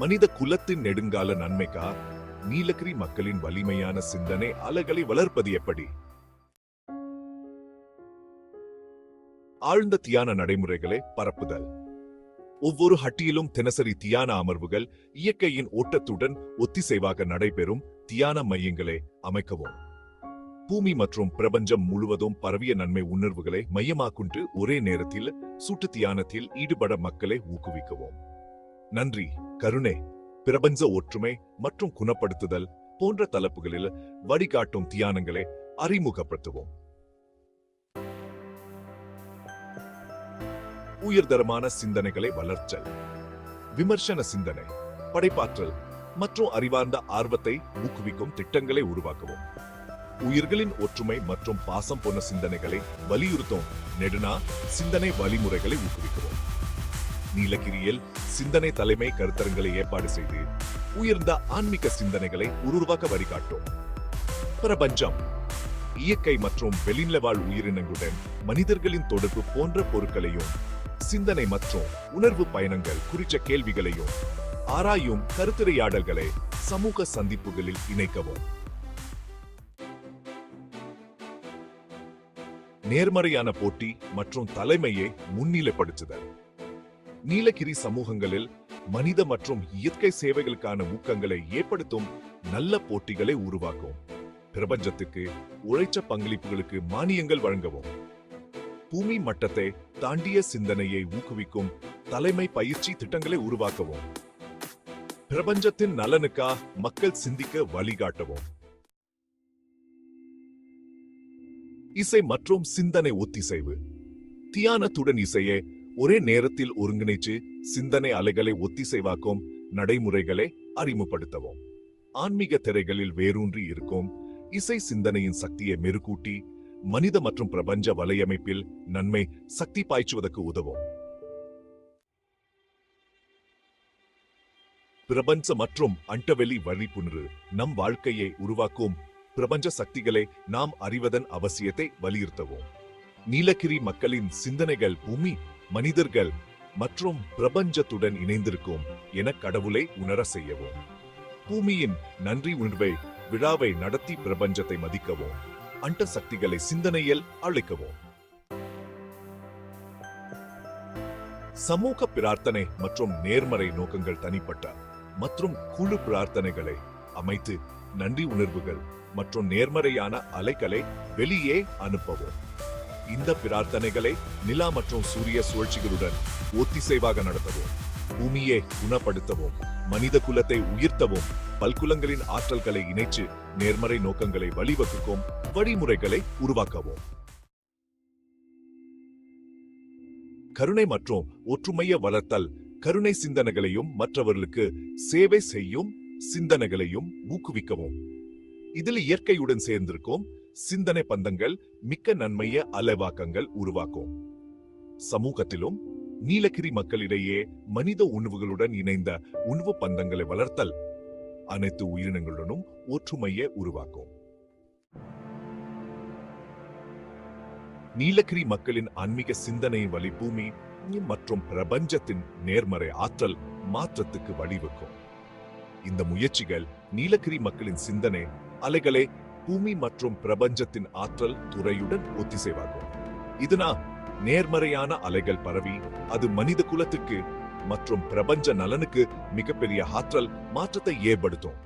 மனித குலத்தின் நெடுங்கால நன்மைக்கா நீலகிரி மக்களின் வலிமையான சிந்தனை அலகளை வளர்ப்பது எப்படி? ஆழ்ந்த தியான நடைமுறைகளை பரப்புதல். ஒவ்வொரு ஹட்டியிலும் தினசரி தியான அமர்வுகள் இயற்கையின் ஓட்டத்துடன் ஒத்திசைவாக நடைபெறும் தியான மையங்களை அமைக்கவும். பூமி மற்றும் பிரபஞ்சம் முழுவதும் பரவிய நன்மை உணர்வுகளை மையமாக்குண்டு ஒரே நேரத்தில் சுட்டு தியானத்தில் ஈடுபட மக்களை ஊக்குவிக்கவும். நன்றி கருணை பிரபஞ்ச ஒற்றுமை மற்றும் குணப்படுத்துதல் போன்ற தலைப்புகளில் வழிகாட்டும் தியானங்களை அறிமுகப்படுத்துவோம். உயர்தரமான சிந்தனைகளை வளர்ச்சல் விமர்சன சிந்தனை படைப்பாற்றல் மற்றும் அறிவார்ந்த ஆர்வத்தை ஊக்குவிக்கும் திட்டங்களை உருவாக்கவும். உயிர்களின் ஒற்றுமை மற்றும் பாசம் போன்ற சிந்தனைகளை வலியுறுத்தும் நெடுனா சிந்தனை வழிமுறைகளை ஊக்குவிக்கவும். நீலகிரியில் சிந்தனை தலைமை கருத்தரங்களை ஏற்பாடு செய்து உயர்ந்த ஆன்மீக சிந்தனைகளை உருவாக்க வழிகாட்டும். பிரபஞ்சம் இயற்கை மற்றும் வெளிநில வாழ் உயிரினங்களுடன் மனிதர்களின் தொடர்பு போன்ற பொருட்களையும் சிந்தனை மற்றும் உணர்வு பயணங்கள் குறித்த கேள்விகளையும் ஆராயும் கருத்துரையாடல்களை சமூக சந்திப்புகளில் இணைக்கவும். நேர்மறையான போட்டி மற்றும் தலைமையை முன்னிலைப்படுத்துதல். நீலகிரி சமூகங்களில் மனித மற்றும் இயற்கை சேவைகளுக்கான ஊக்கங்களை ஏற்படுத்தும் நல்ல போட்டிகளை உருவாக்கும். பிரபஞ்சத்துக்கு உழைச்ச பங்களிப்புகளுக்கு மானியங்கள் வழங்கவும். பூமி மட்டத்தை தாண்டிய சிந்தனையை ஊக்குவிக்கும் தலைமை பயிற்சி திட்டங்களை உருவாக்கவும். பிரபஞ்சத்தின் நலனுக்காக மக்கள் சிந்திக்க வழிகாட்டவும். இசை மற்றும் சிந்தனை ஒத்திசைவு. தியானத்துடன் இசையை ஒரே நேரத்தில் ஒருங்கிணைச்சு சிந்தனை அலைகளை ஒத்திசைவாக்கும் நடைமுறைகளை அறிமுகப்படுத்தவும். ஆன்மீக திரைகளில் வேரூன்றி இருக்கும் இசை சிந்தனையின் சக்தியை மெருகூட்டி மனித மற்றும் பிரபஞ்ச வலையமைப்பில் நன்மை சக்தி பாய்ச்சுவதற்கு உதவும். பிரபஞ்ச மற்றும் அண்டவெளி வழிப்புணர்வு நம் வாழ்க்கையை உருவாக்கும் பிரபஞ்ச சக்திகளை நாம் அறிவதன் அவசியத்தை வலியுறுத்தவும். நீலகிரி மக்களின் சிந்தனைகள் பூமி மனிதர்கள் மற்றும் பிரபஞ்சத்துடன் இணைந்திருக்கும் என கடவுளை உணர செய்யவும். பூமியின் நன்றி உணர்வை விழாவை நடத்தி பிரபஞ்சத்தை மதிக்கவும். அண்ட சக்திகளை சிந்தனையில் அழைக்கவும். சமூக பிரார்த்தனை மற்றும் நேர்மறை நோக்கங்கள் தனிப்பட்ட மற்றும் குழு பிரார்த்தனைகளை அமைத்து நன்றி உணர்வுகள் மற்றும் நேர்மறையான அலைகளை வெளியே அனுப்பவும். இந்த பிரார்த்தனைகளை நிலா மற்றும் சூரிய சுழற்சிகளுடன் ஒத்திசைவாக நடத்தவும் பூமியை குணப்படுத்தவும் மனித குலத்தை உயிர்த்தவும் பல்குலங்களின் ஆற்றல்களை இணைச்சு நேர்மறை நோக்கங்களை வழிவகுக்கும் வழிமுறைகளை உருவாக்கவும். கருணை மற்றும் ஒற்றுமையை வளர்த்தல் கருணை சிந்தனைகளையும் மற்றவர்களுக்கு சேவை செய்யும் சிந்தனைகளையும் ஊக்குவிக்கவும். இதில் இயற்கையுடன் சேர்ந்திருக்கும் சிந்தனை பந்தங்கள் மிக்க நன்மைய அலைவாக்கங்கள் உருவாக்கும். சமூகத்திலும் நீலகிரி மக்களிடையே மனித உணவுகளுடன் இணைந்த உணவு பந்தங்களை வளர்த்தல் அனைத்து உயிரினங்களுடனும் ஒற்றுமையை உருவாக்கும். நீலகிரி மக்களின் ஆன்மீக சிந்தனை வழிபூமி மற்றும் பிரபஞ்சத்தின் நேர்மறை ஆற்றல் மாற்றத்துக்கு வழிவகுக்கும். இந்த முயற்சிகள் நீலகிரி மக்களின் சிந்தனை அலைகளை பூமி மற்றும் பிரபஞ்சத்தின் ஆற்றல் துறையுடன் ஒத்திசைவாகும். இதனால் நேர்மறையான அலைகள் பரவி அது மனித குலத்துக்கு மற்றும் பிரபஞ்ச நலனுக்கு மிகப்பெரிய ஆற்றல் மாற்றத்தை ஏற்படுத்தும்.